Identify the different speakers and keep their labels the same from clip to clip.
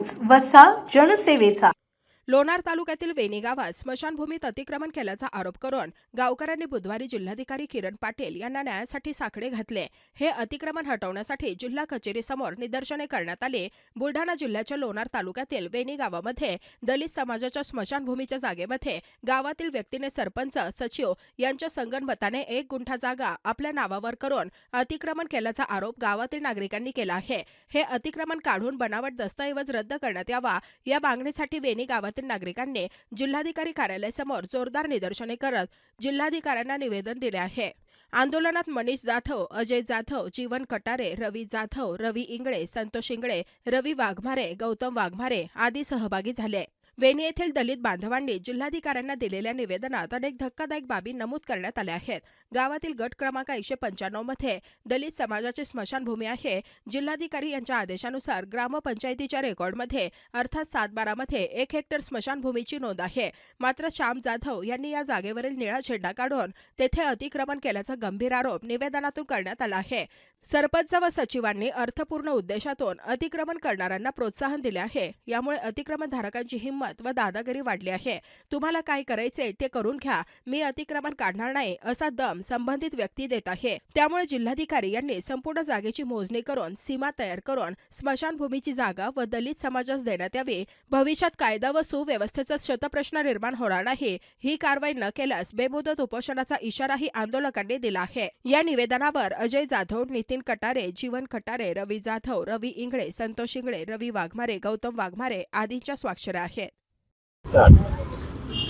Speaker 1: News वसा जनसेवेचा.
Speaker 2: लोणार तालुक्यातील वेणी गावात स्मशानभूमीत अतिक्रमण केल्याचा आरोप करून गावकऱ्यांनी बुधवारी जिल्हाधिकारी किरण पाटील यांना न्यायासाठी साकडे घातले. हे अतिक्रमण हटवण्यासाठी जिल्हा कचेरीसमोर निदर्शने करण्यात आली. बुलढाणा जिल्ह्याच्या लोणार तालुक्यातील वेणी गावामध्ये दलित समाजाच्या स्मशानभूमीच्या जागेमध्ये गावातील व्यक्तीने सरपंच सचिव यांच्या संगणमताने एक गुंठा जागा आपल्या नावावर करून अतिक्रमण केल्याचा आरोप गावातील नागरिकांनी केला आहे. हे अतिक्रमण काढून बनावट दस्तऐवज रद्द करण्यात यावा या मागणीसाठी वेणी गावातील नागरिकांनी जिल्हाधिकारी कार्यालयासमोर जोरदार निदर्शने करत जिल्हाधिकाऱ्यांना निवेदन दिले आहे. आंदोलनात मनीष जाधव अजय जाधव जीवन कटारे रवी जाधव रवी इंगळे संतोष इंगळे रवी वाघमारे गौतम वाघमारे आदी सहभागी झाले. वेणी येथील दलित बांधवांनी जिल्हाधिकाऱ्यांना दिलेल्या निवेदनात अनेक धक्कादायक बाबी नमूद करण्यात आल्या आहेत. गावातील गट क्रमांक एकशे पंच्याण्णवमध्ये दलित समाजाची स्मशानभूमी आहे. जिल्हाधिकारी यांच्या आदेशानुसार ग्रामपंचायतीच्या रेकॉर्डमध्ये अर्थात सातबारामध्ये एक हेक्टर स्मशानभूमीची नोंद आहे. मात्र श्याम जाधव यांनी या जागेवरील निळा झेंडा काढून तेथे अतिक्रमण केल्याचा गंभीर आरोप निवेदनातून करण्यात आला आहे. सरपंच व सचिवांनी अर्थपूर्ण उद्देशातून अतिक्रमण करणाऱ्यांना प्रोत्साहन दिले आहे. यामुळे अतिक्रमणधारकांची हिंमत व दादागिरी वाढली आहे. तुम्हाला काय करायचे ते करून घ्या. मी अतिक्रमण काढणार नाही असा दम संबंधित व्यक्ती देत आहे. त्यामुळे जिल्हाधिकारी यांनी संपूर्ण जागेची मोजणी करून सीमा तयार करून स्मशानभूमीची जागा व दलित समाजास देण्यात यावी. भविष्यात कायदा व सुव्यवस्थेचा शतप्रश्न निर्माण होणार नाही. ही कारवाई न केल्यास बेमुदत उपोषणाचा इशाराही आंदोलकांनी दिला आहे. या निवेदनावर अजय जाधव नितीन कटारे जीवन कटारे रवी जाधव रवी इंगळे संतोष इंगळे रवी वाघमारे गौतम वाघमारे आदींच्या स्वाक्षऱ्या आहेत.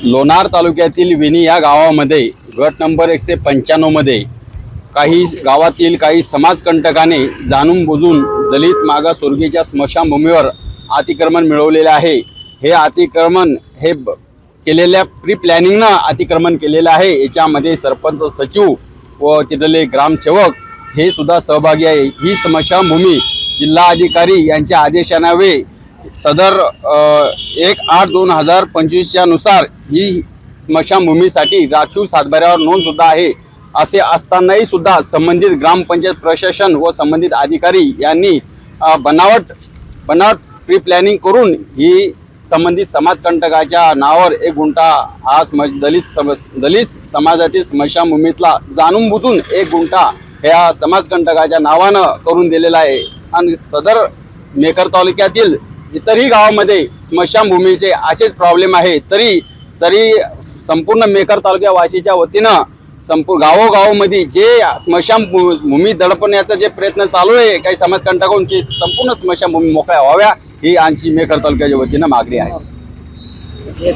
Speaker 3: लोणार तालुक्यातील विनी या गावामध्ये गट नंबर एकशे पंच्याण्णवमध्ये काही गावातील काही समाजकंटकाने जाणून बुजून दलित मागासवर्गीच्या स्मशानभूमीवर अतिक्रमण मिळवलेले आहे. हे अतिक्रमण हे ब- केलेल्या प्री प्लॅनिंगनं अतिक्रमण केलेलं आहे. याच्यामध्ये सरपंच सचिव व तिथले ग्रामसेवक हे सुद्धा सहभागी आहे. ही स्मशानभूमी जिल्हाधिकारी यांच्या आदेशानावे सदर एक आठ दोन हजार पंचवीसच्या नुसार ही स्मशानभूमीसाठी राखीव सातबाऱ्यावर नोंद सुद्धा आहे असे असतानाही सुद्धा संबंधित ग्रामपंचायत प्रशासन व संबंधित अधिकारी यांनी बनावट बनावट प्री प्लॅनिंग करून ही संबंधित समाजकंटकाच्या नावावर एक गुंठा हा सम दलित सम दलित समाजातील स्मशानभूमीतला जाणून बुजून एक गुंठा ह्या समाजकंटकाच्या नावानं करून दिलेला आहे. आणि सदर मेकर तालुक्यातील इतरही गावामध्ये स्मशानभूमीचे असेच प्रॉब्लेम आहे. तरी तरी संपूर्ण मेकर तालुक्या वाशीच्या वतीनं संपूर्ण गावोगावमध्ये जे स्मशान भू- भूमी दडपण्याचा जे प्रयत्न चालू आहे काही समाजकंटकांची संपूर्ण स्मशानभूमी मोकळ्या व्हाव्या ही आमची मेकर तालुक्याच्या वतीनं मागणी आहे.